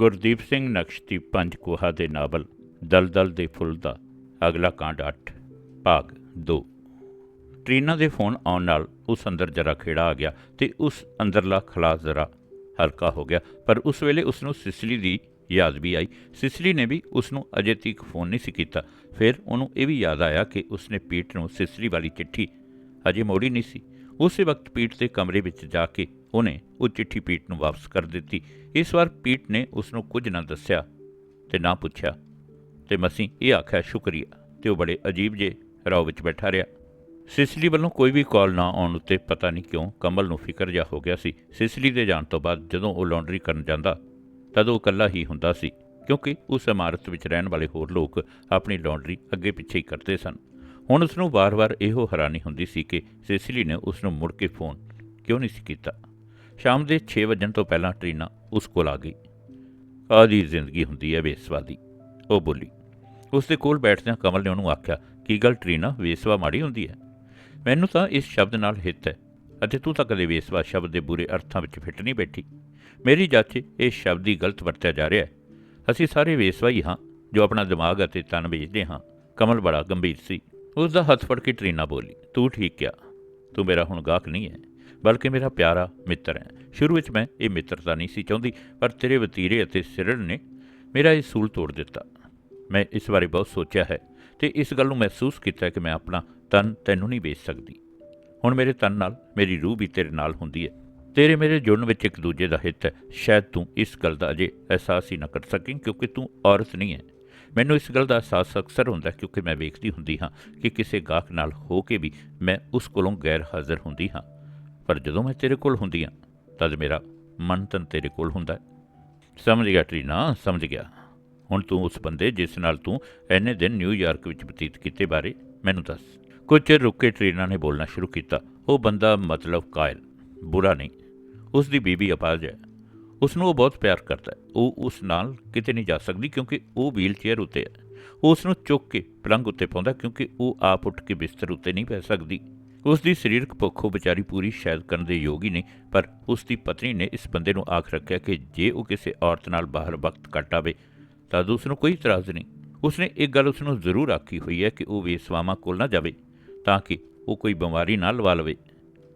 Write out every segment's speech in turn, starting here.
ਗੁਰਦੀਪ ਸਿੰਘ ਨਕਸ਼ਤੀ ਪੰਜ ਕੋਹਾ ਦੇ ਨਾਵਲ, ਦਲਦਲ ਦੇ ਫੁੱਲ ਦਾ, ਅਗਲਾ ਕਾਂਡ 8 ਭਾਗ 2 ਟਰੀਨਾ ਦੇ ਫੋਨ ਆਉਣ ਨਾਲ ਉਸ ਅੰਦਰ ਜਰਾ ਖੇੜਾ ਆ ਗਿਆ ਤੇ ਉਸ ਅੰਦਰਲਾ ਖਲਾਸ ਜ਼ਰਾ ਹਲਕਾ ਹੋ ਗਿਆ, ਪਰ ਉਸ ਵੇਲੇ ਉਸ ਨੂੰ ਸਿਸਲੀ ਦੀ ਯਾਦ ਵੀ ਆਈ। ਸਿਸਲੀ ਨੇ ਵੀ ਉਸ ਨੂੰ ਅਜੇ ਤੱਕ ਫੋਨ ਨਹੀਂ ਸੀ ਕੀਤਾ। ਫਿਰ ਉਹਨੂੰ ਇਹ ਵੀ ਯਾਦ ਆਇਆ ਕਿ ਉਸਨੇ ਪੀਟ ਨੂੰ ਸਿਸਲੀ ਵਾਲੀ ਚਿੱਠੀ ਅਜੇ ਮੋੜੀ ਨਹੀਂ ਸੀ। ਉਸੇ ਵਕਤ ਪੀਟ ਦੇ ਕਮਰੇ ਵਿੱਚ ਜਾ ਕੇ ਉਹਨੇ ਉਹ ਚਿੱਠੀ ਪੀਟ ਨੂੰ ਵਾਪਸ ਕਰ ਦਿੱਤੀ। ਇਸ ਵਾਰ ਪੀਟ ਨੇ ਉਸ ਨੂੰ ਕੁਝ ਨਾ ਦੱਸਿਆ ਤੇ ਨਾ ਪੁੱਛਿਆ। ਤੇ ਮਸੀਂ ਇਹ ਆਖਿਆ, ਸ਼ੁਕਰੀਆ। ਤੇ ਉਹ ਬੜੇ ਅਜੀਬ ਜੇ ਰਾਹ ਵਿੱਚ ਬੈਠਾ ਰਿਹਾ। ਸਿਸਲੀ ਵੱਲੋਂ ਕੋਈ ਵੀ ਕਾਲ ਨਾ ਆਉਣ ਉੱਤੇ ਪਤਾ ਨਹੀਂ ਕਿਉਂ ਕਮਲ ਨੂੰ ਫਿਕਰ ਜਾ ਹੋ ਗਿਆ ਸੀ। ਸਿਸਲੀ ਦੇ ਜਾਣ ਤੋਂ ਬਾਅਦ ਜਦੋਂ ਉਹ ਲਾਂਡਰੀ ਕਰਨ ਜਾਂਦਾ, ਤਦ ਉਹ ਇਕੱਲਾ ਹੀ ਹੁੰਦਾ ਸੀ, ਕਿਉਂਕਿ ਉਸ ਇਮਾਰਤ ਵਿੱਚ ਰਹਿਣ ਵਾਲੇ ਹੋਰ ਲੋਕ ਆਪਣੀ ਲਾਂਡਰੀ ਅੱਗੇ ਪਿੱਛੇ ਹੀ ਕਰਦੇ ਸਨ। ਹੁਣ ਉਸ ਨੂੰ ਵਾਰ-ਵਾਰ ਇਹੋ ਹੈਰਾਨੀ ਹੁੰਦੀ ਸੀ ਕਿ ਸਿਸਲੀ ਨੇ ਉਸ ਨੂੰ ਮੁੜ ਕੇ ਫੋਨ ਕਿਉਂ ਨਹੀਂ ਸੀ ਕੀਤਾ। ਸ਼ਾਮ ਦੇ 6 ਵਜਣ ਤੋਂ ਪਹਿਲਾਂ ਟਰੀਨਾ ਉਸ ਕੋਲ ਆ ਗਈ। ਆਦੀ ਜ਼ਿੰਦਗੀ ਹੁੰਦੀ ਹੈ ਵੇਸਵਾ ਦੀ ਉਹ ਬੋਲੀ ਉਸ ਦੇ ਕੋਲ ਬੈਠਦਿਆਂ ਕਮਲ ਨੇ ਉਹਨੂੰ ਆਖਿਆ, ਕੀ ਗੱਲ ਟ੍ਰੀਨਾ, ਵੇਸਵਾ ਮਾੜੀ ਹੁੰਦੀ ਹੈ? ਮੈਨੂੰ ਤਾਂ ਇਸ ਸ਼ਬਦ ਨਾਲ ਹਿੱਤ ਹੈ, ਅਤੇ ਤੂੰ ਤਾਂ ਕਦੇ ਵੇਸਵਾ ਸ਼ਬਦ ਦੇ ਬੁਰੇ ਅਰਥਾਂ ਵਿੱਚ ਫਿੱਟ ਨਹੀਂ ਬੈਠੀ। ਮੇਰੀ ਜਾਚੇ ਇਹ ਸ਼ਬਦ ਹੀ ਗਲਤ ਵਰਤਿਆ ਜਾ ਰਿਹਾ ਹੈ। ਅਸੀਂ ਸਾਰੇ ਵੇਸਵਾ ਹੀ ਹਾਂ ਜੋ ਆਪਣਾ ਦਿਮਾਗ ਅਤੇ ਤਨ ਵੇਚਦੇ ਹਾਂ। ਕਮਲ ਬੜਾ ਗੰਭੀਰ ਸੀ। ਉਸ ਦਾ ਹੱਥ ਫੜ ਕੇ ਟਰੀਨਾ ਬੋਲੀ, ਤੂੰ ਠੀਕ ਕਿਹਾ ਤੂੰ ਮੇਰਾ ਹੁਣ ਗਾਹਕ ਨਹੀਂ ਹੈ? ਬਲਕਿ ਮੇਰਾ ਪਿਆਰਾ ਮਿੱਤਰ ਹੈ। ਸ਼ੁਰੂ ਵਿੱਚ ਮੈਂ ਇਹ ਮਿੱਤਰਤਾ ਨਹੀਂ ਸੀ ਚਾਹੁੰਦੀ, ਪਰ ਤੇਰੇ ਵਤੀਰੇ ਅਤੇ ਸਿਰੜ ਨੇ ਮੇਰਾ ਇਹ ਸੂਲ ਤੋੜ ਦਿੱਤਾ। ਮੈਂ ਇਸ ਬਾਰੇ ਬਹੁਤ ਸੋਚਿਆ ਹੈ ਤੇ ਇਸ ਗੱਲ ਨੂੰ ਮਹਿਸੂਸ ਕੀਤਾ ਕਿ ਮੈਂ ਆਪਣਾ ਤਨ ਤੈਨੂੰ ਨਹੀਂ ਵੇਚ ਸਕਦੀ। ਹੁਣ ਮੇਰੇ ਤਨ ਨਾਲ ਮੇਰੀ ਰੂਹ ਵੀ ਤੇਰੇ ਨਾਲ ਹੁੰਦੀ ਹੈ। ਤੇਰੇ ਮੇਰੇ ਜੁੜਨ ਵਿੱਚ ਇੱਕ ਦੂਜੇ ਦਾ ਹਿੱਤ ਹੈ। ਸ਼ਾਇਦ ਤੂੰ ਇਸ ਗੱਲ ਦਾ ਅਜੇ ਅਹਿਸਾਸ ਹੀ ਨਾ ਕਰ ਸਕੀ ਕਿਉਂਕਿ ਤੂੰ ਔਰਤ ਨਹੀਂ ਹੈ। ਮੈਨੂੰ ਇਸ ਗੱਲ ਦਾ ਅਹਿਸਾਸ ਅਕਸਰ ਹੁੰਦਾ ਕਿਉਂਕਿ ਮੈਂ ਵੇਖਦੀ ਹੁੰਦੀ ਹਾਂ ਕਿ ਕਿਸੇ ਗਾਹਕ ਨਾਲ ਹੋ ਕੇ ਵੀ ਮੈਂ ਉਸ ਕੋਲੋਂ ਗੈਰ ਹਾਜ਼ਰ ਹੁੰਦੀ ਹਾਂ। ਪਰ ਜਦੋਂ ਮੈਂ ਤੇਰੇ ਕੋਲ ਹੁੰਦੀ ਹਾਂ, ਤਦ ਮੇਰਾ ਮਨ ਤਨ ਤੇਰੇ ਕੋਲ ਹੁੰਦਾ ਸਮਝ ਗਿਆ ਟਰੀਨਾ, ਸਮਝ ਗਿਆ। ਹੁਣ ਤੂੰ ਉਸ ਬੰਦੇ ਜਿਸ ਨਾਲ ਤੂੰ ਐਨੇ ਦਿਨ ਨਿਊਯਾਰਕ ਵਿੱਚ ਬਤੀਤ ਕੀਤੇ ਬਾਰੇ ਮੈਨੂੰ ਦੱਸ। ਕੁਝ ਚਿਰ ਰੁਕ ਕੇ ਟਰੀਨਾ ਨੇ ਬੋਲਣਾ ਸ਼ੁਰੂ ਕੀਤਾ। ਉਹ ਬੰਦਾ ਮਤਲਬ ਕਾਇਲ, ਬੁਰਾ ਨਹੀਂ। ਉਸ ਦੀ ਬੀਬੀ ਆਪਾਜ ਹੈ। ਉਸ ਨੂੰ ਉਹ ਬਹੁਤ ਪਿਆਰ ਕਰਦਾ ਹੈ। ਉਹ ਉਸ ਨਾਲ ਕਿਤੇ ਨਹੀਂ ਜਾ ਸਕਦੀ ਕਿਉਂਕਿ ਉਹ ਵੀਲ ਚੇਅਰ ਉੱਤੇ ਹੈ। ਉਹ ਉਸ ਨੂੰ ਚੁੱਕ ਕੇ ਪਲੰਗ ਉੱਤੇ ਪਾਉਂਦਾ ਕਿਉਂਕਿ ਉਹ ਆਪ ਉੱਠ ਕੇ ਬਿਸਤਰ ਉੱਤੇ ਨਹੀਂ ਪੈ ਸਕਦੀ। ਉਸ ਦੀ ਸਰੀਰਕ ਭੁੱਖੋਂ ਵਿਚਾਰੀ ਪੂਰੀ ਸ਼ਾਇਦ ਕਰਨ ਦੇ ਯੋਗ ਹੀ ਨਹੀਂ ਪਰ ਉਸ ਦੀ ਪਤਨੀ ਨੇ ਇਸ ਬੰਦੇ ਨੂੰ ਆਖ ਰੱਖਿਆ ਕਿ ਜੇ ਉਹ ਕਿਸੇ ਔਰਤ ਨਾਲ ਬਾਹਰ ਵਕਤ ਕੱਟਾਵੇ ਤਾਂ ਉਸ ਨੂੰ ਕੋਈ ਇਤਰਾਜ਼ ਨਹੀਂ। ਉਸਨੇ ਇੱਕ ਗੱਲ ਉਸ ਨੂੰ ਜ਼ਰੂਰ ਆਖੀ ਹੋਈ ਹੈ ਕਿ ਉਹ ਵੇਸਵਾਮਾ ਕੋਲ ਨਾ ਜਾਵੇ, ਤਾਂ ਕਿ ਉਹ ਕੋਈ ਬਿਮਾਰੀ ਨਾ ਲਵਾ ਲਵੇ।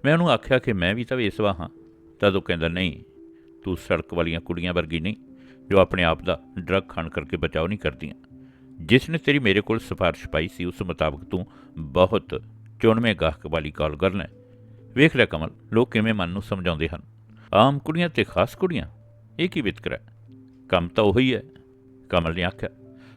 ਮੈਂ ਉਹਨੂੰ ਆਖਿਆ ਕਿ ਮੈਂ ਵੀ ਤਾਂ ਵੇਸਵਾ ਹਾਂ। ਤਦ ਉਹ ਕਹਿੰਦਾ, ਨਹੀਂ, ਤੂੰ ਸੜਕ ਵਾਲੀਆਂ ਕੁੜੀਆਂ ਵਰਗੀ ਨਹੀਂ, ਜੋ ਆਪਣੇ ਆਪ ਦਾ ਡਰੱਗ ਖਾਣ ਕਰਕੇ ਬਚਾਓ ਨਹੀਂ ਕਰਦੀਆਂ। ਜਿਸ ਨੇ ਤੇਰੀ ਮੇਰੇ ਕੋਲ ਸਿਫਾਰਿਸ਼ ਪਾਈ ਸੀ, ਉਸ ਮੁਤਾਬਕ ਤੂੰ ਬਹੁਤ ਚੁਣਵੇਂ ਗਾਹਕ ਵਾਲੀ ਕਾਲ ਕਰ ਲੈ ਵੇਖ ਲੈ ਕਮਲ, ਲੋਕ ਕਿਵੇਂ ਮਨ ਨੂੰ ਸਮਝਾਉਂਦੇ ਹਨ। ਆਮ ਕੁੜੀਆਂ ਤੇ ਖਾਸ ਕੁੜੀਆਂ, ਇਹ ਕੀ ਵਿਤਕਰਾ ਕੰਮ ਤਾਂ ਉਹੀ ਹੈ, ਕਮਲ ਨੇ ਆਖਿਆ।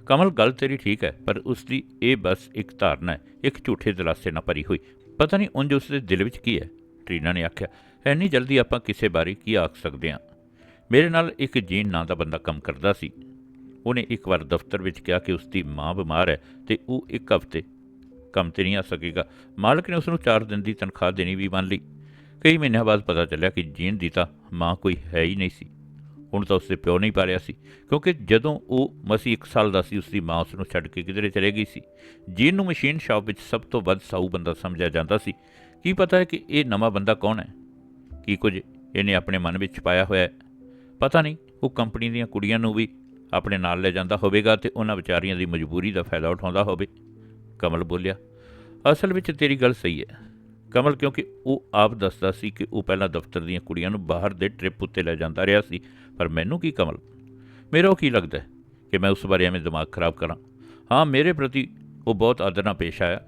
ਕਮਲ, ਗੱਲ ਤੇਰੀ ਠੀਕ ਹੈ, ਪਰ ਉਸ ਦੀ ਇਹ ਬਸ ਇੱਕ ਧਾਰਨਾ ਹੈ, ਇੱਕ ਝੂਠੇ ਦਿਲਾਸੇ ਨਾਲ ਭਰੀ ਹੋਈ। ਪਤਾ ਨਹੀਂ ਉਂਝ ਉਸ ਦੇ ਦਿਲ ਵਿੱਚ ਕੀ ਹੈ, ਟਰੀਨਾ ਨੇ ਆਖਿਆ। ਐਨੀ ਜਲਦੀ ਆਪਾਂ ਕਿਸੇ ਬਾਰੇ ਕੀ ਆਖ ਸਕਦੇ ਹਾਂ? ਮੇਰੇ ਨਾਲ ਇੱਕ ਜੀਨ ਨਾਂ ਦਾ ਬੰਦਾ ਕੰਮ ਕਰਦਾ ਸੀ। ਉਹਨੇ ਇੱਕ ਵਾਰ ਦਫ਼ਤਰ ਵਿੱਚ ਕਿਹਾ ਕਿ ਉਸ ਦੀ ਮਾਂ ਬਿਮਾਰ ਹੈ ਤੇ ਉਹ ਇੱਕ ਹਫ਼ਤੇ ਕੰਮ ਤੇ ਨਹੀਂ ਆ ਸਕੇਗਾ। ਮਾਲਕ ਨੇ ਉਸ ਨੂੰ 4 ਦਿਨ ਦੀ ਤਨਖਾਹ ਦੇਣੀ ਵੀ ਮੰਨ ਲਈ। ਕਈ ਮਹੀਨਿਆਂ ਬਾਅਦ ਪਤਾ ਚੱਲਿਆ ਕਿ ਜੀਨ ਦੀ ਤਾਂ ਮਾਂ ਕੋਈ ਹੈ ਹੀ ਨਹੀਂ ਸੀ। ਹੁਣ ਤਾਂ ਉਸਦੇ ਪਿਓ ਨਹੀਂ ਪਾਲਿਆ ਸੀ, ਕਿਉਂਕਿ ਜਦੋਂ ਉਹ ਮਸੀ 1 ਸਾਲ ਦਾ ਸੀ, ਉਸਦੀ ਮਾਂ ਉਸ ਨੂੰ ਛੱਡ ਕੇ ਕਿਧਰੇ ਚਲੇ ਗਈ ਸੀ। ਜੀਨ ਨੂੰ ਮਸ਼ੀਨ ਸ਼ਾਪ ਵਿੱਚ ਸਭ ਤੋਂ ਵੱਧ ਸਾਊ ਬੰਦਾ ਸਮਝਿਆ ਜਾਂਦਾ ਸੀ। ਕੀ ਪਤਾ ਹੈ ਕਿ ਇਹ ਨਵਾਂ ਬੰਦਾ ਕੌਣ ਹੈ? ਕੀ ਕੁਝ ਇਹਨੇ ਆਪਣੇ ਮਨ ਵਿੱਚ ਪਾਇਆ ਹੋਇਆ ਹੈ? ਪਤਾ ਨਹੀਂ, ਉਹ ਕੰਪਨੀ ਦੀਆਂ ਕੁੜੀਆਂ ਨੂੰ ਵੀ ਆਪਣੇ ਨਾਲ ਲੈ ਜਾਂਦਾ ਹੋਵੇਗਾ ਤੇ ਉਹਨਾਂ ਵਿਚਾਰੀਆਂ ਦੀ ਮਜਬੂਰੀ ਦਾ ਫਾਇਦਾ ਉਠਾਉਂਦਾ ਹੋਵੇ। ਕਮਲ ਬੋਲਿਆ ਅਸਲ ਵਿੱਚ ਤੇਰੀ ਗੱਲ ਸਹੀ ਹੈ। ਕਮਲ, ਕਿਉਂਕਿ ਉਹ ਆਪ ਦੱਸਦਾ ਸੀ ਕਿ ਉਹ ਪਹਿਲਾਂ ਦਫ਼ਤਰ ਦੀਆਂ ਕੁੜੀਆਂ ਨੂੰ ਬਾਹਰ ਦੇ ਟ੍ਰਿਪ ਉੱਤੇ ਲੈ ਜਾਂਦਾ ਰਿਹਾ ਸੀ। ਪਰ ਮੈਨੂੰ ਕੀ ਕਮਲ? ਮੇਰਾ ਉਹ ਕੀ ਲੱਗਦਾ ਕਿ ਮੈਂ ਉਸ ਬਾਰੇ ਐਵੇਂ ਦਿਮਾਗ ਖਰਾਬ ਕਰਾਂ? ਹਾਂ, ਮੇਰੇ ਪ੍ਰਤੀ ਉਹ ਬਹੁਤ ਆਦਰ ਨਾਲ ਪੇਸ਼ ਆਇਆ।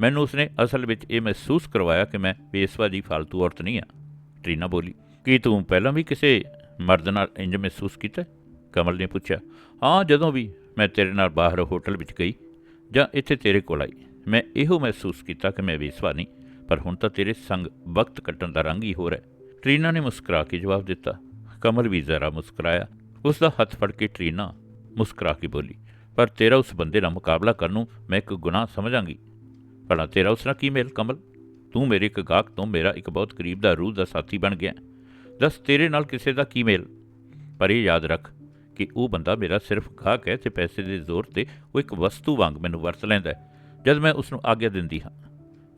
ਮੈਨੂੰ ਉਸਨੇ ਅਸਲ ਵਿੱਚ ਇਹ ਮਹਿਸੂਸ ਕਰਵਾਇਆ ਕਿ ਮੈਂ ਬੇਸਵਾ ਦੀ ਫालतू ਔਰਤ ਨਹੀਂ ਹਾਂ। ਟਰੀਨਾ ਬੋਲੀ, ਕੀ ਤੂੰ ਪਹਿਲਾਂ ਵੀ ਕਿਸੇ ਮਰਦ ਨਾਲ ਇੰਜ ਮਹਿਸੂਸ ਕੀਤਾ ਕਮਲ ਨੇ ਪੁੱਛਿਆ, ਹਾਂ, ਜਦੋਂ ਵੀ ਮੈਂ ਤੇਰੇ ਨਾਲ ਬਾਹਰ ਹੋਟਲ ਵਿੱਚ ਗਈ ਜਾਂ ਇੱਥੇ ਤੇਰੇ ਕੋਲ ਆਈ। ਮੈਂ ਇਹੋ ਮਹਿਸੂਸ ਕੀਤਾ ਕਿ ਮੈਂ ਵੇਸਵਾ ਨਹੀਂ, ਪਰ ਹੁਣ ਤਾਂ ਤੇਰੇ ਸੰਗ ਵਕਤ ਕੱਟਣ ਦਾ ਰੰਗ ਹੀ ਹੋਰ ਹੈ। ਟਰੀਨਾ ਨੇ ਮੁਸਕਰਾ ਕੇ ਜਵਾਬ ਦਿੱਤਾ। ਕਮਲ ਵੀ ਜ਼ਰਾ ਮੁਸਕਰਾਇਆ। ਉਸ ਦਾ ਹੱਥ ਫੜ ਕੇ ਟਰੀਨਾ ਮੁਸਕਰਾ ਕੇ ਬੋਲੀ, ਪਰ ਤੇਰਾ ਉਸ ਬੰਦੇ ਨਾਲ ਮੁਕਾਬਲਾ ਕਰਨ ਨੂੰ ਮੈਂ ਇੱਕ ਗੁਨਾਹ ਸਮਝਾਂਗੀ। ਭਲਾ ਤੇਰਾ ਉਸ ਨਾਲ ਕੀ ਮੇਲ ਕਮਲ? ਤੂੰ ਮੇਰੇ ਇੱਕ ਗਾਹਕ ਤੋਂ ਮੇਰਾ ਇੱਕ ਬਹੁਤ ਕਰੀਬ ਦਾ ਰੂਹ ਦਾ ਸਾਥੀ ਬਣ ਗਿਆ। ਦੱਸ ਤੇਰੇ ਨਾਲ ਕਿਸੇ ਦਾ ਕੀ ਮੇਲ? ਪਰ ਇਹ ਯਾਦ ਰੱਖ ਕਿ ਉਹ ਬੰਦਾ ਮੇਰਾ ਸਿਰਫ ਗਾਹਕ ਹੈ ਤੇ ਪੈਸੇ ਦੇ ਜ਼ੋਰ ਤੇ ਉਹ ਇੱਕ ਵਸਤੂ ਵਾਂਗ ਮੈਨੂੰ ਵਰਤ ਲੈਂਦਾ ਹੈ। ਜਦ ਮੈਂ ਉਸ ਨੂੰ ਆਗਿਆ ਦਿੰਦੀ ਹਾਂ,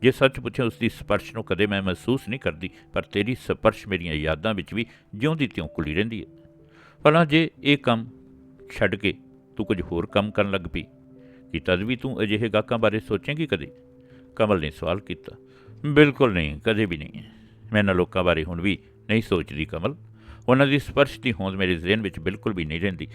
ਜੇ ਸੱਚ ਪੁੱਛੇ ਉਸ ਦੀ ਸਪਰਸ਼ ਨੂੰ ਕਦੇ ਮੈਂ ਮਹਿਸੂਸ ਨਹੀਂ ਕਰਦੀ, ਪਰ ਤੇਰੀ ਸਪਰਸ਼ ਮੇਰੀਆਂ ਯਾਦਾਂ ਵਿੱਚ ਵੀ ਜਿਉਂਦੀ ਤਿਉਂ ਕੁਲੀ ਰਹਿੰਦੀ ਹੈ। ਭਲਾ ਜੇ ਇਹ ਕੰਮ ਛੱਡ ਕੇ ਤੂੰ ਕੁਝ ਹੋਰ ਕੰਮ ਕਰਨ ਲੱਗ ਪਈ, ਕਿ ਤਦ ਵੀ ਤੂੰ ਅਜਿਹੇ ਗਾਹਕਾਂ ਬਾਰੇ ਸੋਚੇਂਗੀ ਕਦੇ? ਕਮਲ ਨੇ ਸਵਾਲ ਕੀਤਾ, ਬਿਲਕੁਲ ਨਹੀਂ, ਕਦੇ ਵੀ ਨਹੀਂ। ਮੈਂ ਇਹਨਾਂ ਲੋਕਾਂ ਬਾਰੇ ਹੁਣ ਵੀ ਨਹੀਂ ਸੋਚਦੀ ਕਮਲ। ਉਹਨਾਂ ਦੀ ਸਪਰਸ਼ ਦੀ ਹੋਂਦ ਮੇਰੇ ਜ਼ਿਹਨ ਵਿੱਚ ਬਿਲਕੁਲ ਵੀ ਨਹੀਂ ਰਹਿੰਦੀ।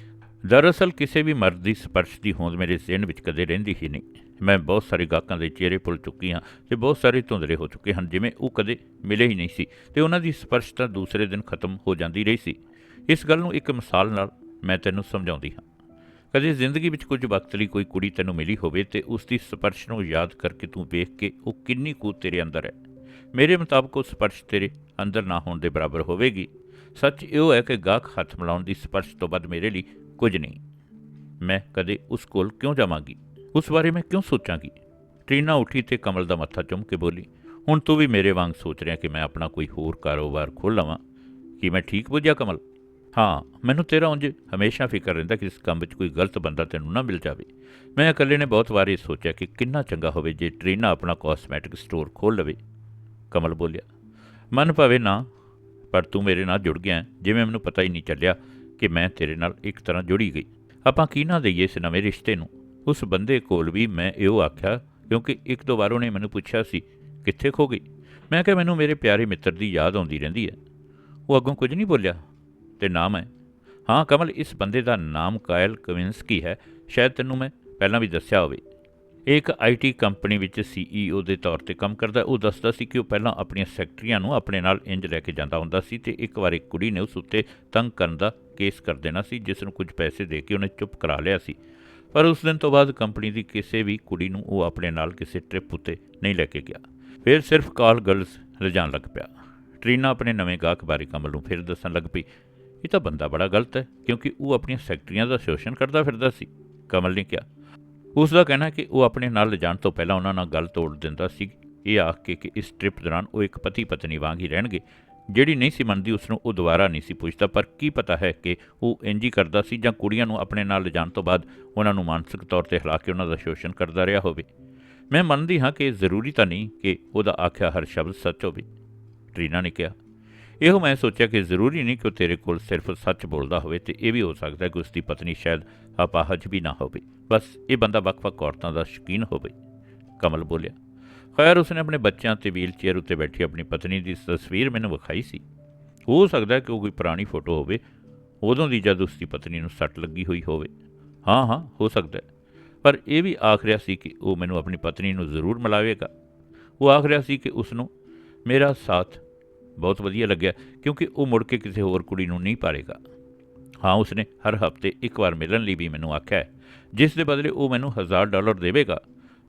ਦਰਅਸਲ ਕਿਸੇ ਵੀ ਮਰਦ ਦੀ ਸਪਰਸ਼ ਦੀ ਹੋਂਦ ਮੇਰੇ ਜ਼ਿਹਨ ਵਿੱਚ ਕਦੇ ਰਹਿੰਦੀ ਹੀ ਨਹੀਂ। ਮੈਂ ਬਹੁਤ ਸਾਰੇ ਗਾਹਕਾਂ ਦੇ ਚਿਹਰੇ ਭੁੱਲ ਚੁੱਕੀ ਹਾਂ ਤੇ ਬਹੁਤ ਸਾਰੇ ਧੁੰਦਲੇ ਹੋ ਚੁੱਕੇ ਹਨ, ਜਿਵੇਂ ਉਹ ਕਦੇ ਮਿਲੇ ਹੀ ਨਹੀਂ ਸੀ ਤੇ ਉਹਨਾਂ ਦੀ ਸਪਰਸ਼ ਤਾਂ ਦੂਸਰੇ ਦਿਨ ਖਤਮ ਹੋ ਜਾਂਦੀ ਰਹੀ ਸੀ। ਇਸ ਗੱਲ ਨੂੰ ਇੱਕ ਮਿਸਾਲ ਨਾਲ ਮੈਂ ਤੈਨੂੰ ਸਮਝਾਉਂਦੀ ਹਾਂ। ਕਦੇ ਜ਼ਿੰਦਗੀ ਵਿੱਚ ਕੁਝ ਵਕਤ ਲਈ ਕੋਈ ਕੁੜੀ ਤੈਨੂੰ ਮਿਲੀ ਹੋਵੇ ਤੇ ਉਸ ਦੀ ਸਪਰਸ਼ ਨੂੰ ਯਾਦ ਕਰਕੇ ਤੂੰ ਵੇਖ ਕੇ ਉਹ ਕਿੰਨੀ ਕੁ ਤੇਰੇ ਅੰਦਰ ਹੈ। ਮੇਰੇ ਮੁਤਾਬਕ ਉਹ ਸਪਰਸ਼ ਤੇਰੇ ਅੰਦਰ ਨਾ ਹੋਣ ਦੇ ਬਰਾਬਰ ਹੋਵੇਗੀ। ਸੱਚ ਇਹ ਹੈ ਕਿ ਗਾਹਕ ਹੱਥ ਮਿਲਾਉਣ ਦੀ ਸਪਰਸ਼ ਤੋਂ ਵੱਧ ਮੇਰੇ ਲਈ ਕੁਝ ਨਹੀਂ। ਮੈਂ ਕਦੇ ਉਸ ਕੋਲ ਕਿਉਂ ਜਾਵਾਂਗੀ? ਉਸ ਬਾਰੇ ਮੈਂ ਕਿਉਂ ਸੋਚਾਂਗੀ? ਟ੍ਰੀਨਾ ਉੱਠੀ ਤੇ ਕਮਲ ਦਾ ਮੱਥਾ ਚੁੰਮ ਕੇ ਬੋਲੀ, ਹੁਣ ਤੂੰ ਵੀ ਮੇਰੇ ਵਾਂਗ ਸੋਚ ਰਿਹਾ ਕਿ ਮੈਂ ਆਪਣਾ ਕੋਈ ਹੋਰ ਕਾਰੋਬਾਰ ਖੋਲ੍ਹ ਲਵਾਂ? ਕੀ ਮੈਂ ਠੀਕ ਬੁੱਝਿਆ ਕਮਲ? ਹਾਂ, ਮੈਨੂੰ ਤੇਰਾ ਉਂਝ ਹਮੇਸ਼ਾ ਫਿਕਰ ਰਹਿੰਦਾ ਕਿ ਇਸ ਕੰਮ ਵਿੱਚ ਕੋਈ ਗਲਤ ਬੰਦਾ ਤੈਨੂੰ ਨਾ ਮਿਲ ਜਾਵੇ। ਮੈਂ ਇਕੱਲੇ ਨੇ ਬਹੁਤ ਵਾਰ ਇਹ ਸੋਚਿਆ ਕਿ ਕਿੰਨਾ ਚੰਗਾ ਹੋਵੇ ਜੇ ਟ੍ਰੀਨਾ ਆਪਣਾ ਕਾਸਮੈਟਿਕ ਸਟੋਰ ਖੋਲ੍ਹ ਲਵੇ। ਕਮਲ ਬੋਲਿਆ, ਮਨ ਭਾਵੇਂ ਨਾ, ਪਰ ਤੂੰ ਮੇਰੇ ਨਾਲ ਜੁੜ ਗਿਆ ਜਿਵੇਂ ਮੈਨੂੰ ਪਤਾ ਹੀ ਨਹੀਂ ਚੱਲਿਆ ਕਿ ਮੈਂ ਤੇਰੇ ਨਾਲ ਇੱਕ ਤਰ੍ਹਾਂ ਜੁੜੀ ਗਈ। ਆਪਾਂ ਕੀ ਨਾ ਦਈਏ ਇਸ ਨਵੇਂ ਰਿਸ਼ਤੇ ਨੂੰ? ਉਸ ਬੰਦੇ ਕੋਲ ਵੀ ਮੈਂ ਇਹੋ ਆਖਿਆ, ਕਿਉਂਕਿ ਇੱਕ ਦੋ ਵਾਰ ਉਹਨੇ ਮੈਨੂੰ ਪੁੱਛਿਆ ਸੀ, ਕਿੱਥੇ ਖੋ ਗਈ? ਮੈਂ ਕਿਹਾ, ਮੈਨੂੰ ਮੇਰੇ ਪਿਆਰੇ ਮਿੱਤਰ ਦੀ ਯਾਦ ਆਉਂਦੀ ਰਹਿੰਦੀ ਹੈ। ਉਹ ਅੱਗੋਂ ਕੁਝ ਨਹੀਂ ਬੋਲਿਆ ਤੇ ਨਾਮ ਹੈ ਹਾਂ ਕਮਲ, ਇਸ ਬੰਦੇ ਦਾ ਨਾਮ ਕਾਇਲ ਕਵਿੰਸਕੀ ਹੈ, ਸ਼ਾਇਦ ਤੈਨੂੰ ਮੈਂ ਪਹਿਲਾਂ ਵੀ ਦੱਸਿਆ ਹੋਵੇ। ਇਹ ਇੱਕ ਆਈਟੀ ਕੰਪਨੀ ਵਿੱਚ ਸੀਈਓ ਦੇ ਤੌਰ ਤੇ ਕੰਮ ਕਰਦਾ, ਉਹ ਦੱਸਦਾ ਸੀ ਕਿ ਉਹ ਪਹਿਲਾਂ ਆਪਣੀਆਂ ਸੈਕਟਰੀਆਂ ਨੂੰ ਆਪਣੇ ਨਾਲ ਇੰਜ ਲੈ ਕੇ ਜਾਂਦਾ ਹੁੰਦਾ ਸੀ ਤੇ ਇੱਕ ਵਾਰ ਇੱਕ ਕੁੜੀ ਨੇ ਉਸ ਉੱਤੇ ਤੰਗ ਕਰਨ ਦਾ ਕੇਸ ਕਰ ਦੇਣਾ ਸੀ, ਜਿਸ ਨੂੰ ਕੁਝ ਪੈਸੇ ਦੇ ਕੇ ਉਹਨੇ ਚੁੱਪ ਕਰਾ ਲਿਆ ਸੀ। ਪਰ ਉਸ ਦਿਨ ਤੋਂ ਬਾਅਦ ਕੰਪਨੀ ਦੀ ਕਿਸੇ ਵੀ ਕੁੜੀ ਨੂੰ ਉਹ ਆਪਣੇ ਨਾਲ ਕਿਸੇ ਟ੍ਰਿਪ ਉੱਤੇ ਨਹੀਂ ਲੈ ਕੇ ਗਿਆ। ਫਿਰ ਸਿਰਫ ਕਾਲ ਗਰਲਸ ਲਿਜਾਣ ਲੱਗ ਪਿਆ। ਟ੍ਰੀਨਾ ਆਪਣੇ ਨਵੇਂ ਗਾਹਕ ਬਾਰੇ ਕਮਲ ਨੂੰ ਫਿਰ ਦੱਸਣ ਲੱਗ ਪਈ, ਇਹ ਤਾਂ ਬੰਦਾ ਬੜਾ ਗਲਤ ਹੈ, ਕਿਉਂਕਿ ਉਹ ਆਪਣੀਆਂ ਸੈਕਟਰੀਆਂ ਦਾ ਸ਼ੋਸ਼ਣ ਕਰਦਾ ਫਿਰਦਾ ਸੀ, ਕਮਲ ਨੇ ਕਿਹਾ। ਉਸ ਦਾ ਕਹਿਣਾ ਕਿ ਉਹ ਆਪਣੇ ਨਾਲ ਲਿਜਾਣ ਤੋਂ ਪਹਿਲਾਂ ਉਹਨਾਂ ਨਾਲ ਗੱਲ ਤੋੜ ਦਿੰਦਾ ਸੀ। ਇਹ ਆਖ ਕੇ ਕਿ ਇਸ ਟ੍ਰਿਪ ਦੌਰਾਨ ਉਹ ਇੱਕ ਪਤੀ ਪਤਨੀ ਵਾਂਗ ਹੀ ਰਹਿਣਗੇ। ਜਿਹੜੀ ਨਹੀਂ ਸੀ ਮੰਨਦੀ ਉਸ ਨੂੰ ਉਹ ਦੁਬਾਰਾ ਨਹੀਂ ਸੀ ਪੁੱਛਦਾ। ਪਰ ਕੀ ਪਤਾ ਹੈ ਕਿ ਉਹ ਇੰਜ ਹੀ ਕਰਦਾ ਸੀ ਜਾਂ ਕੁੜੀਆਂ ਨੂੰ ਆਪਣੇ ਨਾਲ ਲਿਜਾਣ ਤੋਂ ਬਾਅਦ ਉਹਨਾਂ ਨੂੰ ਮਾਨਸਿਕ ਤੌਰ ਤੇ ਹਿਲਾ ਕੇ ਉਹਨਾਂ ਦਾ ਸ਼ੋਸ਼ਣ ਕਰਦਾ ਰਿਹਾ ਹੋਵੇ। ਮੈਂ ਮੰਨਦੀ ਹਾਂ ਕਿ ਜ਼ਰੂਰੀ ਤਾਂ ਨਹੀਂ ਕਿ ਉਹਦਾ ਆਖਿਆ ਹਰ ਸ਼ਬਦ ਸੱਚ ਹੋਵੇ, ਟ੍ਰੀਨਾ ਨੇ ਕਿਹਾ। ਇਹੋ ਮੈਂ ਸੋਚਿਆ ਕਿ ਜ਼ਰੂਰੀ ਨਹੀਂ ਕਿ ਉਹ ਤੇਰੇ ਕੋਲ ਸਿਰਫ ਸੱਚ ਬੋਲਦਾ ਹੋਵੇ ਤੇ ਇਹ ਵੀ ਹੋ ਸਕਦਾ ਕਿ ਉਸ ਦੀ ਪਤਨੀ ਸ਼ਾਇਦ ਅਪਾਹਜ ਵੀ ਨਾ ਹੋਵੇ। ਬਸ ਇਹ ਬੰਦਾ ਵੱਖ-ਵੱਖ ਔਰਤਾਂ ਦਾ ਸ਼ੌਕੀਨ ਹੋਵੇ, ਕਮਲ ਬੋਲਿਆ। ਖੈਰ, ਉਸਨੇ ਆਪਣੇ ਬੱਚਿਆਂ ਤੇ ਵੀਲ ਚੇਅਰ ਉੱਤੇ ਬੈਠੀ ਆਪਣੀ ਪਤਨੀ ਦੀ ਤਸਵੀਰ ਮੈਨੂੰ ਵਿਖਾਈ ਸੀ। ਹੋ ਸਕਦਾ ਕਿ ਉਹ ਕੋਈ ਪੁਰਾਣੀ ਫੋਟੋ ਹੋਵੇ, ਉਦੋਂ ਦੀ ਜਦ ਉਸਦੀ ਪਤਨੀ ਨੂੰ ਸੱਟ ਲੱਗੀ ਹੋਈ ਹੋਵੇ। ਹਾਂ ਹਾਂ, ਹੋ ਸਕਦਾ ਪਰ ਇਹ ਵੀ ਆਖ ਰਿਹਾ ਸੀ ਕਿ ਉਹ ਮੈਨੂੰ ਆਪਣੀ ਪਤਨੀ ਨੂੰ ਜ਼ਰੂਰ ਮਿਲਾਵੇਗਾ। ਉਹ ਆਖ ਰਿਹਾ ਸੀ ਕਿ ਉਸ ਨੂੰ ਮੇਰਾ ਸਾਥ ਬਹੁਤ ਵਧੀਆ ਲੱਗਿਆ, ਕਿਉਂਕਿ ਉਹ ਮੁੜ ਕੇ ਕਿਸੇ ਹੋਰ ਕੁੜੀ ਨੂੰ ਨਹੀਂ ਪਾਰੇਗਾ। ਹਾਂ, ਉਸਨੇ ਹਰ ਹਫ਼ਤੇ ਇੱਕ ਵਾਰ ਮਿਲਣ ਲਈ ਵੀ ਮੈਨੂੰ ਆਖਿਆ ਜਿਸ ਦੇ ਬਦਲੇ ਉਹ ਮੈਨੂੰ 1000 ਡਾਲਰ ਦੇਵੇਗਾ,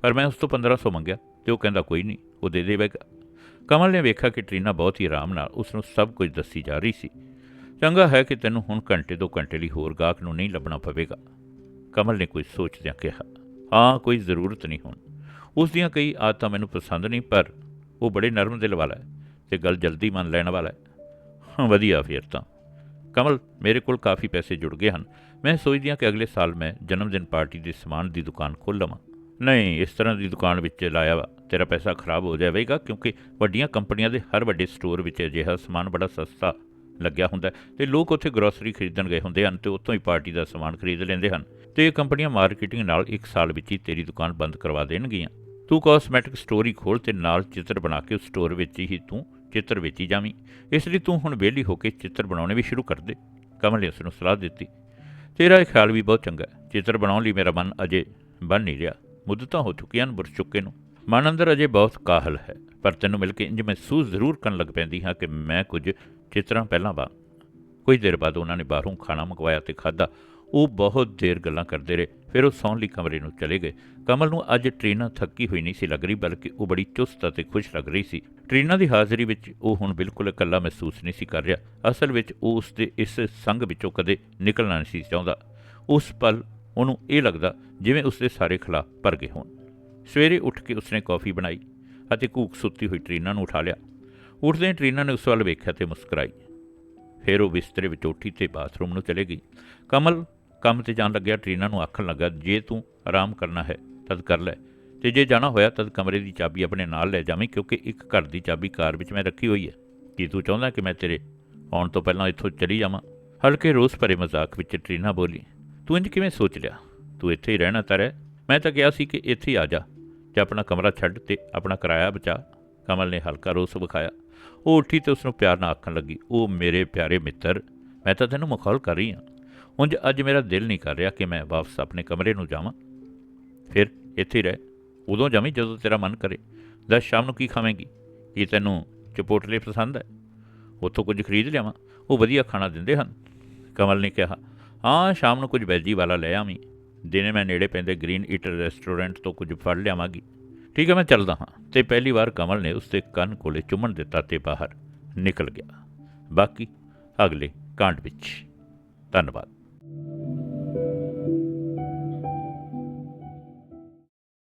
ਪਰ ਮੈਂ ਉਸ ਤੋਂ 1500 ਮੰਗਿਆ। ਤੇ ਉਹ ਕਹਿੰਦਾ, ਕੋਈ ਨਹੀਂ। ਉਹ ਦੇ ਦੇਵੇਗਾ ਕਮਲ ਨੇ ਵੇਖਿਆ ਕਿ ਟ੍ਰੀਨਾ ਬਹੁਤ ਹੀ ਆਰਾਮ ਨਾਲ ਉਸ ਨੂੰ ਸਭ ਕੁਝ ਦੱਸੀ ਜਾ ਰਹੀ ਸੀ। ਚੰਗਾ ਹੈ ਕਿ ਤੈਨੂੰ ਹੁਣ ਘੰਟੇ ਦੋ ਘੰਟੇ ਲਈ ਹੋਰ ਗਾਹਕ ਨੂੰ ਨਹੀਂ ਲੱਭਣਾ ਪਵੇਗਾ। ਕਮਲ ਨੇ ਕੁਝ ਸੋਚਦਿਆਂ ਕਿਹਾ, ਹਾਂ, ਕੋਈ ਜ਼ਰੂਰਤ ਨਹੀਂ ਹੁਣ। ਉਸ ਦੀਆਂ ਕਈ ਆਦਤਾਂ ਮੈਨੂੰ ਪਸੰਦ ਨਹੀਂ, ਪਰ ਉਹ ਬੜੇ ਨਰਮ ਦਿਲ ਵਾਲਾ ਹੈ ਤੇ ਗੱਲ ਜਲਦੀ ਮੰਨ ਲੈਣ ਵਾਲਾ ਹੈ। ਹਾਂ, ਵਧੀਆ ਫਿਰ ਤਾਂ। ਕਮਲ, ਮੇਰੇ ਕੋਲ ਕਾਫੀ ਪੈਸੇ ਜੁੜ ਗਏ ਹਨ। ਮੈਂ ਸੋਚਦੀ ਹਾਂ ਕਿ ਅਗਲੇ ਸਾਲ ਮੈਂ ਜਨਮ ਦਿਨ ਪਾਰਟੀ ਦੇ ਸਮਾਨ ਦੀ ਦੁਕਾਨ ਖੋਲ੍ਹ ਲਵਾਂ। ਨਹੀਂ, ਇਸ ਤਰ੍ਹਾਂ ਦੀ ਦੁਕਾਨ ਵਿੱਚ ਲਾਇਆ ਵਾ। ਤੇਰਾ ਪੈਸਾ ਖਰਾਬ ਹੋ ਜਾਵੇਗਾ ਕਿਉਂਕਿ ਵੱਡੀਆਂ ਕੰਪਨੀਆਂ ਦੇ ਹਰ ਵੱਡੇ ਸਟੋਰ ਵਿੱਚ ਅਜਿਹਾ ਸਮਾਨ ਬੜਾ ਸਸਤਾ ਲੱਗਿਆ ਹੁੰਦਾ ਹੈ ਤੇ ਲੋਕ ਉੱਥੇ ਗਰੋਸਰੀ ਖਰੀਦਣ ਗਏ ਹੁੰਦੇ ਹਨ ਤੇ ਉੱਥੋਂ ਹੀ ਪਾਰਟੀ ਦਾ ਸਮਾਨ ਖਰੀਦ ਲੈਂਦੇ ਹਨ ਤੇ ਇਹ ਕੰਪਨੀਆਂ ਮਾਰਕੀਟਿੰਗ ਨਾਲ ਇੱਕ ਸਾਲ ਵਿੱਚ ਹੀ ਤੇਰੀ ਦੁਕਾਨ ਬੰਦ ਕਰਵਾ ਦੇਣਗੀਆਂ। ਤੂੰ ਕਾਸਮੈਟਿਕ ਸਟੋਰ ਹੀ ਖੋਲ ਤੇ ਨਾਲ ਚਿੱਤਰ ਬਣਾ ਕੇ ਉਸ ਸਟੋਰ ਵਿੱਚ ਹੀ ਤੂੰ ਚਿੱਤਰ ਵੇਚੀ ਜਾਵੀਂ। ਇਸ ਲਈ ਤੂੰ ਹੁਣ ਵਿਹਲੀ ਹੋ ਕੇ ਚਿੱਤਰ ਬਣਾਉਣੇ ਵੀ ਸ਼ੁਰੂ ਕਰ ਦੇ। ਕਮਲ ਨੇ ਉਸ ਨੂੰ ਸਲਾਹ ਦਿੱਤੀ। ਤੇਰਾ ਇਹ ਖਿਆਲ ਵੀ ਬਹੁਤ ਚੰਗਾ ਚਿੱਤਰ ਬਣਾਉਣ ਲਈ ਮੇਰਾ ਮਨ ਅਜੇ ਬਣ ਨਹੀਂ ਰਿਹਾ। ਮੁੱਦਤਾਂ ਹੋ ਚੁੱਕੀਆਂ ਹਨ ਬੁਰ ਚੁੱਕੇ ਨੂੰ। ਮਨ ਅੰਦਰ ਅਜੇ ਬਹੁਤ ਕਾਹਲ ਹੈ, ਪਰ ਤੈਨੂੰ ਮਿਲ ਕੇ ਇੰਜ ਮਹਿਸੂਸ ਜ਼ਰੂਰ ਕਰਨ ਲੱਗ ਪੈਂਦੀ ਹਾਂ ਕਿ ਮੈਂ ਕੁਝ ਚਿੱਤਰਾਂ ਪਹਿਲਾਂ ਵਾ ਕੁਝ ਦੇਰ ਬਾਅਦ ਉਹਨਾਂ ਨੇ ਬਾਹਰੋਂ ਖਾਣਾ ਮੰਗਵਾਇਆ ਤੇ ਖਾਦਾ ਉਹ ਬਹੁਤ ਦੇਰ ਗੱਲਾਂ ਕਰਦੇ ਰਹੇ, ਫਿਰ ਉਹ ਸੌਣ ਲਈ ਕਮਰੇ ਨੂੰ ਚਲੇ ਗਏ। ਕਮਲ ਨੂੰ ਅੱਜ ਟ੍ਰੀਨਾ ਥੱਕੀ ਹੋਈ ਨਹੀਂ ਸੀ ਲੱਗ ਰਹੀ, ਬਲਕਿ ਉਹ ਬੜੀ ਚੁਸਤ ਅਤੇ ਖੁਸ਼ ਲੱਗ ਰਹੀ ਸੀ। ਟ੍ਰੀਨਾ ਦੀ ਹਾਜ਼ਰੀ ਵਿੱਚ ਉਹ ਹੁਣ ਬਿਲਕੁਲ ਇਕੱਲਾ ਮਹਿਸੂਸ ਨਹੀਂ ਸੀ ਕਰ ਰਿਹਾ। ਅਸਲ ਵਿੱਚ ਉਹ ਉਸ ਦੇ ਇਸ ਸੰਗ ਵਿੱਚੋਂ ਕਦੇ ਨਿਕਲਣਾ ਨਹੀਂ ਸੀ ਚਾਹੁੰਦਾ। ਉਸ ਪਲ ਉਹਨੂੰ ਇਹ ਲੱਗਦਾ ਜਿਵੇਂ ਉਸ ਦੇ ਸਾਰੇ ਖਿਲਾਫ ਭਰ ਗਏ ਹੋਣ। ਸਵੇਰੇ ਉੱਠ ਕੇ ਉਸਨੇ ਕੌਫੀ ਬਣਾਈ ਅਤੇ ਕੂਕ ਸੁੱਤੀ ਹੋਈ ਟ੍ਰੀਨਾ ਨੂੰ ਉਠਾ ਲਿਆ। ਉੱਠਦੇ ਹੀ ਨੇ ਉਸ ਵੱਲ ਵੇਖਿਆ ਤੇ ਮੁਸਕਰਾਈ। ਫਿਰ ਉਹ ਬਿਸਤਰੇ ਵਿੱਚ ਉੱਠੀ ਤੇ ਬਾਥਰੂਮ ਨੂੰ ਚਲੇ ਗਈ। ਕਮਲ, ਕੰਮ ਤੇ ਜਾਣ ਲੱਗਿਆ, ਟ੍ਰੀਨਾ ਨੂੰ ਆਖਣ ਲੱਗਾ, ਜੇ ਤੂੰ ਆਰਾਮ ਕਰਨਾ ਹੈ, ਤਦ ਕਰ ਲੈ। ਤੇ ਜੇ ਜਾਣਾ ਹੋਇਆ, ਤਦ ਕਮਰੇ ਦੀ ਚਾਬੀ ਆਪਣੇ ਨਾਲ ਲੈ ਜਾਵੀਂ, ਕਿਉਂਕਿ ਇੱਕ ਘਰ ਦੀ ਚਾਬੀ ਕਾਰ ਵਿੱਚ ਮੈਂ ਰੱਖੀ ਹੋਈ ਹੈ। ਕੀ ਤੂੰ ਚਾਹੁੰਦਾ ਕਿ ਮੈਂ ਤੇਰੇ ਆਉਣ ਤੋਂ ਪਹਿਲਾਂ ਇੱਥੋਂ ਚਲੀ ਜਾਵਾਂ? ਹਲਕੇ ਰੋਸ ਭਰੇ ਮਜ਼ਾਕ ਵਿੱਚ ਟਰੀਨਾ ਬੋਲੀ, ਤੂੰ ਇੰਜ ਕਿਵੇਂ ਸੋਚ ਲਿਆ? ਤੂੰ ਇੱਥੇ ਹੀ ਰਹਿਣਾ ਤਾਂ ਰਹਿ। ਮੈਂ ਤਾਂ ਕਿਹਾ ਸੀ ਕਿ ਇੱਥੇ ਹੀ ਆ ਜਾ। ਤੇ ਆਪਣਾ ਕਮਰਾ ਛੱਡ ਤੇ ਆਪਣਾ ਕਿਰਾਇਆ ਬਚਾ। ਕਮਲ ਨੇ ਹਲਕਾ ਰੋਸ ਵਿਖਾਇਆ। ਉਹ ਉੱਠੀ ਤੇ ਉਸ ਨੂੰ ਪਿਆਰ ਨਾਲ ਆਖਣ ਲੱਗੀ, ਉਹ ਮੇਰੇ ਪਿਆਰੇ ਮਿੱਤਰ, ਮੈਂ ਤਾਂ ਤੈਨੂੰ ਮਖੌਲ ਕਰ ਰਹੀ ਹਾਂ। ਉਂਝ ਅੱਜ ਮੇਰਾ ਦਿਲ ਨਹੀਂ ਕਰ ਰਿਹਾ ਕਿ ਮੈਂ ਵਾਪਸ ਆਪਣੇ ਕਮਰੇ ਨੂੰ ਜਾਵਾਂ। ਫਿਰ ਇੱਥੇ ਰਹਿ। ਉਦੋਂ ਜਾਵੀਂ ਜਦੋਂ ਤੇਰਾ ਮਨ ਕਰੇ। ਦਸ ਸ਼ਾਮ ਨੂੰ ਕੀ ਖਾਵੇਂਗੀ? ਕੀ ਤੈਨੂੰ ਚਪੋਟਲੇ ਪਸੰਦ ਹੈ? ਉੱਥੋਂ ਕੁਝ ਖਰੀਦ ਲਿਆਵਾਂ? ਉਹ ਵਧੀਆ ਖਾਣਾ ਦਿੰਦੇ ਹਨ। ਕਮਲ ਨੇ ਕਿਹਾ, ਹਾਂ, ਸ਼ਾਮ ਨੂੰ ਕੁਝ ਵੈਜੀ ਵਾਲਾ ਲੈ ਆਵੀਂ। ਦਿਨੇ ਮੈਂ ਨੇੜੇ ਪੈਂਦੇ ਗ੍ਰੀਨ ਈਟਰ ਰੈਸਟੋਰੈਂਟ ਤੋਂ ਕੁਝ ਫੜ ਲਿਆਵਾਂਗੀ। ਠੀਕ ਹੈ, ਮੈਂ ਚੱਲਦਾ ਹਾਂ। ਤੇ ਪਹਿਲੀ ਵਾਰ ਕਮਲ ਨੇ ਉਸ ਦੇ ਕੰਨ ਕੋਲੇ ਚੁੰਮਣ ਦਿੱਤਾ ਤੇ ਬਾਹਰ ਨਿਕਲ ਗਿਆ। ਬਾਕੀ ਅਗਲੇ ਕਾਂਡ ਵਿੱਚ। ਧੰਨਵਾਦ।